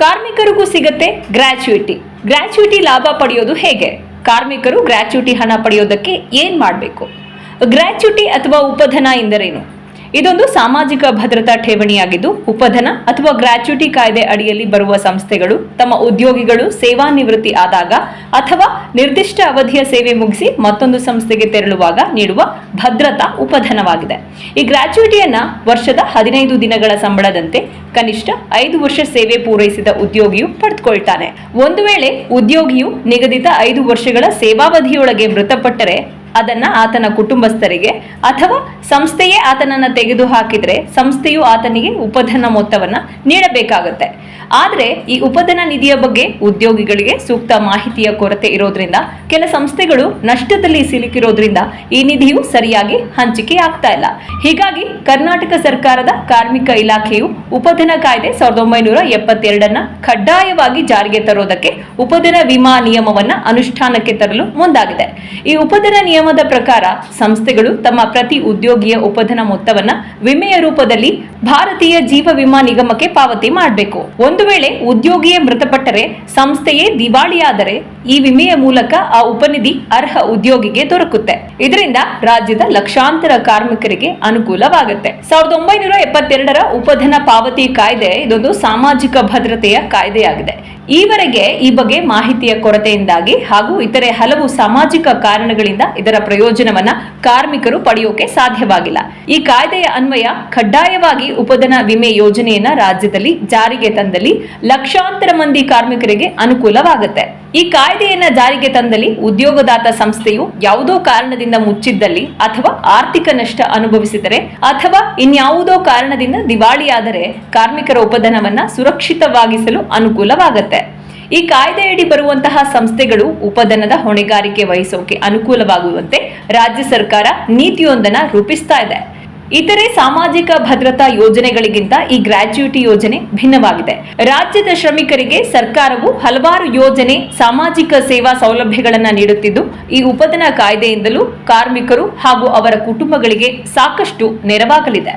ಕಾರ್ಮಿಕರಿಗೂ ಸಿಗುತ್ತೆ gratuity. Gratuity ಲಾಭ ಪಡೆಯೋದು ಹೇಗೆ? ಕಾರ್ಮಿಕರು ಗ್ರ್ಯಾಚುಯಿಟಿ ಹಣ ಪಡೆಯೋದಕ್ಕೆ ಏನು ಮಾಡಬೇಕು? ಗ್ರ್ಯಾಚ್ಯುಟಿ ಅಥವಾ ಉಪಧನ ಎಂದರೇನು? ಇದೊಂದು ಸಾಮಾಜಿಕ ಭದ್ರತಾ ಠೇವಣಿಯಾಗಿದ್ದು, ಉಪಧನ ಅಥವಾ ಗ್ರಾಚ್ಯುಟಿ ಕಾಯ್ದೆ ಅಡಿಯಲ್ಲಿ ಬರುವ ಸಂಸ್ಥೆಗಳು, ತಮ್ಮ ಉದ್ಯೋಗಿಗಳು ಸೇವಾನಿವೃತ್ತಿ ಆದಾಗ ಅಥವಾ ನಿರ್ದಿಷ್ಟ ಅವಧಿಯ ಸೇವೆ ಮುಗಿಸಿ ಮತ್ತೊಂದು ಸಂಸ್ಥೆಗೆ ತೆರಳುವಾಗ ನೀಡುವ ಭದ್ರತಾ ಉಪಧನವಾಗಿದೆ. ಈ ಗ್ರಾಚ್ಯುಟಿಯನ್ನ ವರ್ಷದ ಹದಿನೈದು ದಿನಗಳ ಸಂಬಳದಂತೆ ಕನಿಷ್ಠ ಐದು ವರ್ಷ ಸೇವೆ ಪೂರೈಸಿದ ಉದ್ಯೋಗಿಯು ಪಡೆದುಕೊಳ್ತಾನೆ. ಒಂದು ವೇಳೆ ಉದ್ಯೋಗಿಯು ನಿಗದಿತ ಐದು ವರ್ಷಗಳ ಸೇವಾವಧಿಯೊಳಗೆ ಮೃತಪಟ್ಟರೆ, ಅದನ್ನ ಆತನ ಕುಟುಂಬಸ್ಥರಿಗೆ ಅಥವಾ ಸಂಸ್ಥೆಯೇ ಆತನನ್ನ ತೆಗೆದು ಹಾಕಿದ್ರೆ ಸಂಸ್ಥೆಯು ಆತನಿಗೆ ಉಪಧನ ಮೊತ್ತವನ್ನ ನೀಡಬೇಕಾಗುತ್ತೆ. ಆದ್ರೆ ಈ ಉಪಧನ ನಿಧಿಯ ಬಗ್ಗೆ ಉದ್ಯೋಗಿಗಳಿಗೆ ಸೂಕ್ತ ಮಾಹಿತಿಯ ಕೊರತೆ ಇರೋದ್ರಿಂದ, ಕೆಲ ಸಂಸ್ಥೆಗಳು ನಷ್ಟದಲ್ಲಿ ಸಿಲುಕಿರೋದ್ರಿಂದ ಈ ನಿಧಿಯು ಸರಿಯಾಗಿ ಹಂಚಿಕೆ ಆಗ್ತಾ ಇಲ್ಲ. ಹೀಗಾಗಿ ಕರ್ನಾಟಕ ಸರ್ಕಾರದ ಕಾರ್ಮಿಕ ಇಲಾಖೆಯು ಉಪಧನ ಕಾಯ್ದೆ ಸಾವಿರದ ಒಂಬೈನೂರ ಎಪ್ಪತ್ತೆರಡನ್ನ ಕಡ್ಡಾಯವಾಗಿ ಜಾರಿಗೆ ತರೋದಕ್ಕೆ ಉಪಧನ ವಿಮಾ ನಿಯಮವನ್ನ ಅನುಷ್ಠಾನಕ್ಕೆ ತರಲು ಮುಂದಾಗಿದೆ. ಈ ಉಪಧನ ನಿಯಮದ ಪ್ರಕಾರ ಸಂಸ್ಥೆಗಳು ತಮ್ಮ ಪ್ರತಿ ಉದ್ಯೋಗಿಯ ಉಪಧನ ಮೊತ್ತವನ್ನ ವಿಮೆಯ ರೂಪದಲ್ಲಿ ಭಾರತೀಯ ಜೀವ ವಿಮಾ ನಿಗಮಕ್ಕೆ ಪಾವತಿ ಮಾಡಬೇಕು. ಒಂದು ವೇಳೆ ಉದ್ಯೋಗಿಯೇ ಮೃತಪಟ್ಟರೆ ಸಂಸ್ಥೆಯೇ ದಿವಾಳಿಯಾದರೆ ಈ ವಿಮೆಯ ಮೂಲಕ ಆ ಉಪನಿಧಿ ಅರ್ಹ ಉದ್ಯೋಗಿಗೆ ದೊರಕುತ್ತೆ. ಇದರಿಂದ ರಾಜ್ಯದ ಲಕ್ಷಾಂತರ ಕಾರ್ಮಿಕರಿಗೆ ಅನುಕೂಲವಾಗುತ್ತೆ. ಸಾವಿರದ ಒಂಬೈನೂರ ಎಪ್ಪತ್ತೆರಡರ ಉಪಧನ ಪಾವತಿ ಕಾಯ್ದೆ ಇದೊಂದು ಸಾಮಾಜಿಕ ಭದ್ರತೆಯ ಕಾಯ್ದೆಯಾಗಿದೆ. ಈವರೆಗೆ ಈ ಬಗ್ಗೆ ಮಾಹಿತಿಯ ಕೊರತೆಯಿಂದಾಗಿ ಹಾಗೂ ಇತರೆ ಹಲವು ಸಾಮಾಜಿಕ ಕಾರಣಗಳಿಂದ ಇದರ ಪ್ರಯೋಜನವನ್ನ ಕಾರ್ಮಿಕರು ಪಡೆಯೋಕೆ ಸಾಧ್ಯವಾಗಿಲ್ಲ. ಈ ಕಾಯ್ದೆಯ ಅನ್ವಯ ಕಡ್ಡಾಯವಾಗಿ ಉಪಧನ ವಿಮೆ ಯೋಜನೆಯನ್ನ ರಾಜ್ಯದಲ್ಲಿ ಜಾರಿಗೆ ತಂದಲ್ಲಿ ಲಕ್ಷಾಂತರ ಮಂದಿ ಕಾರ್ಮಿಕರಿಗೆ ಅನುಕೂಲವಾಗುತ್ತೆ. ಈ ಕಾಯ್ದೆಯನ್ನ ಜಾರಿಗೆ ತಂದಲ್ಲಿ ಉದ್ಯೋಗದಾತ ಸಂಸ್ಥೆಯು ಯಾವುದೋ ಕಾರಣದಿಂದ ಮುಚ್ಚಿದ್ದಲ್ಲಿ ಅಥವಾ ಆರ್ಥಿಕ ನಷ್ಟ ಅನುಭವಿಸಿದರೆ ಅಥವಾ ಇನ್ಯಾವುದೋ ಕಾರಣದಿಂದ ದಿವಾಳಿಯಾದರೆ ಕಾರ್ಮಿಕರ ಉಪಧನವನ್ನ ಸುರಕ್ಷಿತವಾಗಿಸಲು ಅನುಕೂಲವಾಗುತ್ತೆ. ಈ ಕಾಯ್ದೆಯಡಿ ಬರುವಂತಹ ಸಂಸ್ಥೆಗಳು ಉಪಧನದ ಹೊಣೆಗಾರಿಕೆ ವಹಿಸೋಕೆ ಅನುಕೂಲವಾಗುವಂತೆ ರಾಜ್ಯ ಸರ್ಕಾರ ನೀತಿಯೊಂದನ್ನ ರೂಪಿಸ್ತಾ ಇದೆ. ಇತರೆ ಸಾಮಾಜಿಕ ಭದ್ರತಾ ಯೋಜನೆಗಳಿಗಿಂತ ಈ ಗ್ರಾಚ್ಯುಟಿ ಯೋಜನೆ ಭಿನ್ನವಾಗಿದೆ. ರಾಜ್ಯದ ಶ್ರಮಿಕರಿಗೆ ಸರ್ಕಾರವು ಹಲವಾರು ಯೋಜನೆ, ಸಾಮಾಜಿಕ ಸೇವಾ ಸೌಲಭ್ಯಗಳನ್ನು ನೀಡುತ್ತಿದ್ದು, ಈ ಉಪದನ ಕಾಯ್ದೆಯಿಂದಲೂ ಕಾರ್ಮಿಕರು ಹಾಗೂ ಅವರ ಕುಟುಂಬಗಳಿಗೆ ಸಾಕಷ್ಟು ನೆರವಾಗಲಿದೆ.